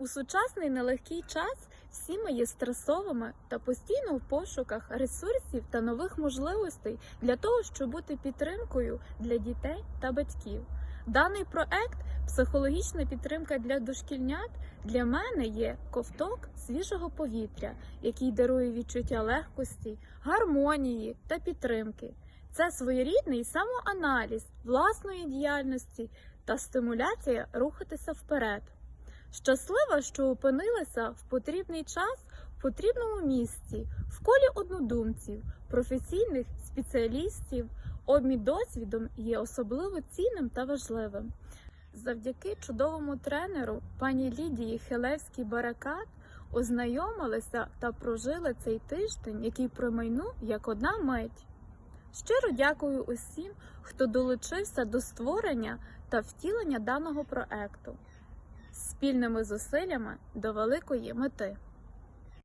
У сучасний нелегкий час всі ми є стресовими та постійно в пошуках ресурсів та нових можливостей для того, щоб бути підтримкою для дітей та батьків. Даний проект психологічна підтримка для дошкільнят для мене є ковток свіжого повітря, який дарує відчуття легкості, гармонії та підтримки. Це своєрідний самоаналіз власної діяльності та стимуляція рухатися вперед. Щаслива, що опинилася в потрібний час в потрібному місці, в колі однодумців, професійних спеціалістів. Обмін досвідом є особливо цінним та важливим. Завдяки чудовому тренеру пані Лідії Хилевській Баракат ознайомилися та прожили цей тиждень, який промайнув як одна мить. Щиро дякую усім, хто долучився до створення та втілення даного проекту спільними зусиллями до великої мети.